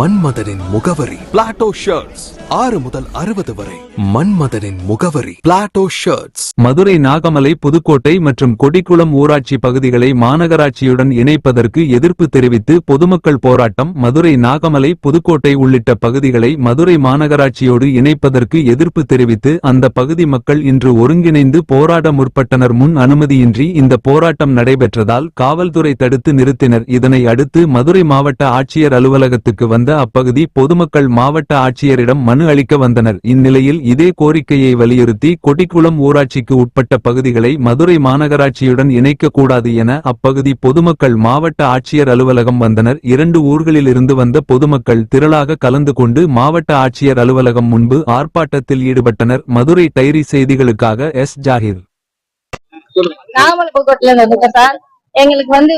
மன்மதனின் முகவரி. Plato shirts ஆறு முதல் அறுபது வரை. மன்மதனின் முகவரி. பிளாட்டோ ஷர்ட்ஸ் மதுரை நாகமலை புதுக்கோட்டை மற்றும் கொடிக்குளம் ஊராட்சி பகுதிகளை மாநகராட்சியுடன் இணைப்பதற்கு எதிர்ப்பு தெரிவித்து பொதுமக்கள் போராட்டம் மதுரை நாகமலை புதுக்கோட்டை உள்ளிட்ட பகுதிகளை மதுரை மாநகராட்சியோடு இணைப்பதற்கு எதிர்ப்பு தெரிவித்து அந்த பகுதி மக்கள் இன்று ஒருங்கிணைந்து போராட முற்பட்டனர் முன் அனுமதியின்றி இந்த போராட்டம் நடைபெற்றதால் காவல்துறை தடுத்து நிறுத்தினர். இதனை அடுத்து மதுரை மாவட்ட ஆட்சியர் அலுவலகத்துக்கு வந்த அப்பகுதி பொதுமக்கள் மாவட்ட ஆட்சியரிடம் மனு அளிக்க வந்தனர். இந்நிலையில் இதே கோரிக்கையை வலியுறுத்தி கொடிக்குளம் ஊராட்சிக்கு உட்பட்ட பகுதிகளை மதுரை மாநகராட்சியுடன் இணைக்கக்கூடாது என அப்பகுதி பொதுமக்கள் மாவட்ட ஆட்சியர் அலுவலகம் வந்தனர். இரண்டு ஊர்களில் இருந்து வந்த பொதுமக்கள் திரளாக கலந்து கொண்டு மாவட்ட ஆட்சியர் அலுவலகம் முன்பு ஆர்ப்பாட்டத்தில் ஈடுபட்டனர். மதுரை டைரி செய்திகளுக்காக எஸ். ஜாகிர். நாகமலை புதுக்கோட்டையில இருந்து வந்துட்டேன் சார். எங்களுக்கு வந்து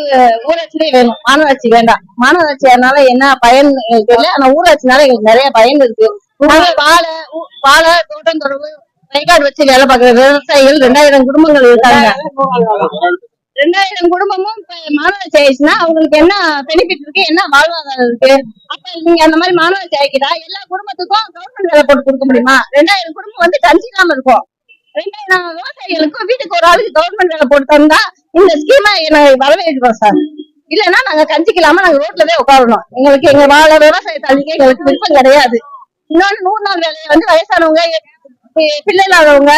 ஊராட்சியே வேணும். மாநகராட்சி வேண்டாம். மாநகராட்சியானால என்ன பயன் எங்களுக்கு தெரியல. ஆனா ஊராட்சினால எங்களுக்கு நிறைய பயன் இருக்கு. வாழை வாழை தோட்டம் தொடர்பு கைகாடு வச்சு வேலை பார்க்குற விவசாயிகள் ரெண்டாயிரம் குடும்பங்கள் இருக்காங்க. ரெண்டாயிரம் குடும்பமும் மாநகராட்சி ஆயிடுச்சுன்னா அவங்களுக்கு என்ன பெனிஃபிட் இருக்கு? என்ன வாழ்வாதாரம் இருக்கு? அப்ப நீங்க அந்த மாதிரி மாநகராட்சி ஆயிக்கிட்டா எல்லா குடும்பத்துக்கும் கவர்மெண்ட் வேலை போட்டு கொடுக்க முடியுமா? ரெண்டாயிரம் குடும்பம் வந்து கஞ்சிக்காம இருக்கும். விவசாயிகளுக்கும் வீட்டுக்கு ஒரு ஆளுக்கு கவர்மெண்ட் வேலை போட்டு தந்தா இந்த ஸ்கீமை எனக்கு வரவேற்கிறோம் சார் இல்லைன்னா நாங்க கஞ்சிக்கலாம நாங்க ரோட்ல தான் உட்காரணும். எங்களுக்கு எங்க வாழ விவசாய தள்ளிக்க எங்களுக்கு விருப்பம் கிடையாது. இன்னொன்னு நூறு நாள் வேலையை வந்து வயசானவங்க பி- பிள்ளை இல்லாதவங்க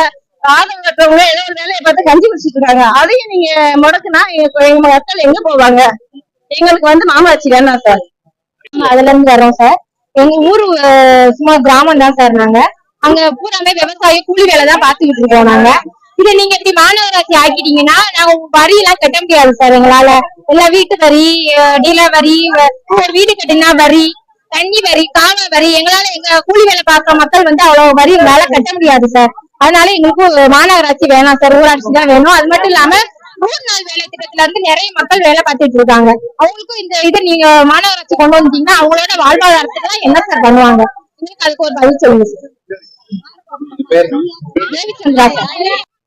ஆதரவற்றவங்க ஏதோ ஒரு வேலையை பார்த்து கஞ்சி குடிச்சிட்டு இருக்காங்க. அதையும் நீங்க முடக்குனா எங்க எங்க மக்கள் எங்க போவாங்க? எங்களுக்கு வந்து மாமாச்சி வேணாம் சார் அதுல இருந்து வரோம் சார் எங்க ஊரு சும்மா கிராமம் தான் சார் நாங்க. அங்க பூராமே விவசாயம் கூலி வேலை தான் பாத்துக்கிட்டு இருக்கோம் நாங்க. இதை நீங்க இப்படி மாநகராட்சி ஆக்கிட்டீங்கன்னா நாங்க வரி எல்லாம் கட்ட முடியாது சார் எங்களால. எல்லா வீட்டு வரி நில வரி ஒரு வீடு கட்டினா வரி தண்ணி வரி காவல் வரி எங்களால எங்க கூலி வேலை பார்க்குற மக்கள் வந்து அவ்வளவு வரி எங்களால கட்ட முடியாது சார். அதனால எங்களுக்கு மாநகராட்சி வேணாம் சார் ஊராட்சி தான் வேணும். அது மட்டும் இல்லாம நூறு நாள் வேலை திட்டத்துல இருந்து நிறைய மக்கள் வேலை பார்த்துட்டு இருக்காங்க. அவங்களுக்கும் இந்த இதை நீங்க மாநகராட்சி கொண்டு வந்தீங்கன்னா அவங்களோட வாழ்வாதாரத்துக்கு என்ன சார் பண்ணுவாங்க? எங்களுக்கு அதுக்கு ஒரு பதில் சொல்லுங்க சார்.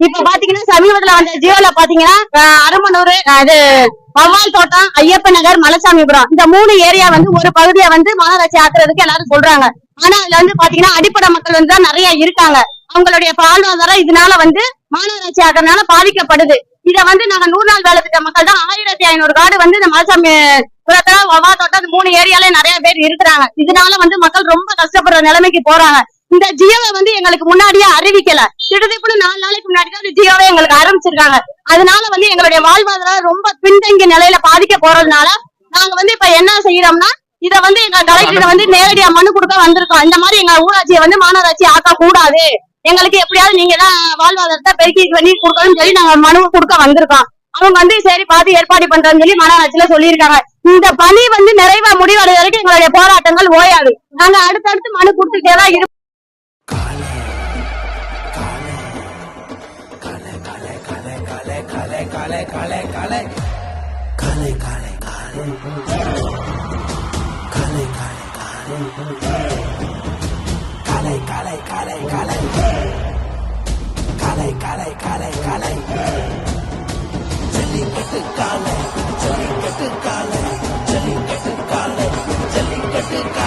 இப்ப பாத்தீங்கன்னா சமீபத்துல வந்த ஜியோல பாத்தீங்கன்னா அருமனூர் அது வவ்வால் தோட்டம் ஐயப்ப நகர் மலைசாமிபுரம் இந்த மூணு ஏரியா வந்து ஒரு பகுதியை வந்து மாநகராட்சி ஆக்குறதுக்கு எல்லாரும் சொல்றாங்க. ஆனா அதுல வந்து பாத்தீங்கன்னா அடிப்படை மக்கள் வந்து தான் நிறைய இருக்காங்க. அவங்களுடைய வாழ்வாதாரம் இதனால வந்து மாநகராட்சி ஆக்குறதுனால பாதிக்கப்படுது. இத வந்து நாங்க நூறு நாள் வேலை திட்ட மக்கள் தான் ஆயிரத்தி ஐநூறு காடு வந்து இந்த மலைசாமி புறத்துல வவ்வா தோட்டம் மூணு ஏரியால நிறைய பேர் இருக்கிறாங்க. இதனால வந்து மக்கள் ரொம்ப கஷ்டப்படுற நிலைமைக்கு போறாங்க. இந்த ஜியோவை வந்து எங்களுக்கு முன்னாடியே அறிவிக்கல. திடுதிப்புன்னு நாலு நாளைக்கு முன்னாடி தான் ஜியோவை எங்களுக்கு ஆரம்பிச்சிருக்காங்க. அதனால வந்து எங்களுடைய வாழ்வாதாரம் ரொம்ப பின்தங்கிய நிலையில பாதிக்க போறதுனால நாங்க வந்து இப்ப என்ன செய்யறோம்னா இத வந்து எங்க கலெக்டர் வந்து நேரடியா மனு கொடுக்க வந்திருக்கோம். இந்த மாதிரி எங்க ஊராட்சியை வந்து மாநகராட்சி ஆக்க கூடாது எங்களுக்கு எப்படியாவது நீங்க தான் வாழ்வாதாரத்தை பெருக்கி பண்ணி கொடுக்கணும்னு சொல்லி நாங்க மனு கொடுக்க வந்திருக்கோம். அவங்க வந்து சரி பார்த்து ஏற்பாடு பண்றோம்னு சொல்லி மாநகராட்சியில சொல்லியிருக்காங்க. இந்த பணி வந்து நிறைவா முடிவடைய வரைக்கும் எங்களுடைய போராட்டங்கள் ஓயாது. நாங்க அடுத்தடுத்து மனு கொடுத்துட்டே தான் இருப்போம்